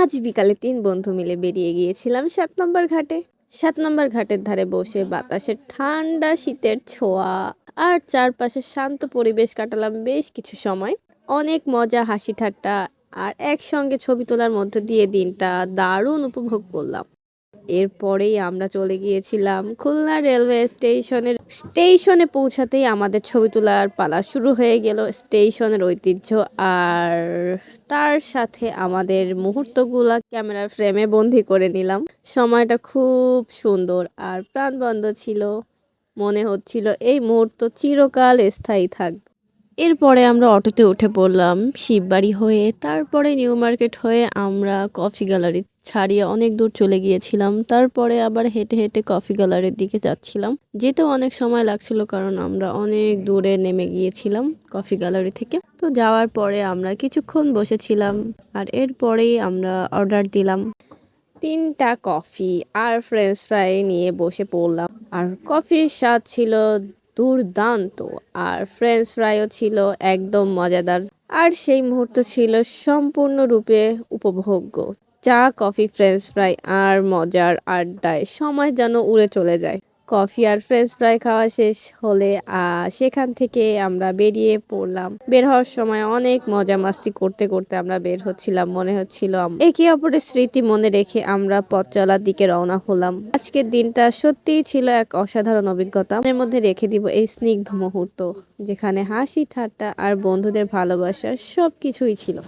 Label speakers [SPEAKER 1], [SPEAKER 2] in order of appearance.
[SPEAKER 1] আজ বিকালে তিন বন্ধু মিলে বেরিয়ে গিয়েছিলাম সাত নম্বর ঘাটে। সাত নম্বর ঘাটের ধারে বসে বাতাসে ঠান্ডা শীতের ছোঁয়া আর চারপাশে শান্ত পরিবেশ কাটালাম বেশ কিছু সময়। অনেক মজা, হাসি ঠাট্টা আর একসঙ্গে ছবি তোলার মধ্যে দিয়ে দিনটা দারুণ উপভোগ করলাম। এরপরেই আমরা চলে গিয়েছিলাম খুলনা রেলওয়ে স্টেশনের, স্টেশনে পৌঁছাতেই আমাদের ছবি তোলার পালা শুরু হয়ে গেল স্টেশনের ঐতিহ্য। আর তার সাথে আমাদের মুহূর্তগুলো ক্যামেরার ফ্রেমে বন্দি করে নিলাম। সময়টা খুব সুন্দর আর প্রাণবন্ধ ছিল। মনে হচ্ছিল এই মুহূর্ত চিরকাল স্থায়ী থাকবে। এরপরে আমরা অটোতে উঠে পড়লাম, শিববাড়ি হয়ে। তারপরে নিউ মার্কেট হয়ে আমরা কফি গ্যালারি ছাড়িয়ে অনেক দূর চলে গিয়েছিলাম। তারপরে আবার হেঁটে হেঁটে কফি গ্যালারির দিকে যাচ্ছিলাম। যেতেও অনেক সময় লাগছিল কারণ আমরা অনেক দূরে নেমে গিয়েছিলাম কফি গ্যালারি থেকে। তো যাওয়ার পরে আমরা কিছুক্ষণ বসেছিলাম আর এরপরেই আমরা অর্ডার দিলাম তিনটা কফি আর ফ্রেঞ্চ ফ্রাই নিয়ে বসে পড়লাম। আর কফির স্বাদ ছিল দুর্দান্ত। আর ফ্রেঞ্চ ফ্রাইও ছিল একদম মজাদার। আর সেই মুহূর্ত ছিল সম্পূর্ণরূপে উপভোগ্য। চা, কফি ফ্রেঞ্চ ফ্রাই আর মজার আড্ডায় সময় যেন উড়ে চলে যায়। কফি আর ফ্রেঞ্চ ফ্রাই খাওয়া শেষ হলে সেখান থেকে আমরা বেরিয়ে পড়লাম। বের হওয়ার সময় অনেক মজা মাস্তি করতে করতে আমরা বের হচ্ছিলাম, মনে হচ্ছিল একে অপরের স্মৃতি মনে রেখে আমরা পথ চলার দিকে রওনা হলাম। আজকের দিনটা সত্যিই ছিল এক অসাধারণ অভিজ্ঞতা। এর মধ্যে রেখে দিব এই স্নিগ্ধ মুহূর্ত, যেখানে হাসি, ঠাট্টা আর বন্ধুদের ভালোবাসা সবকিছুই ছিল।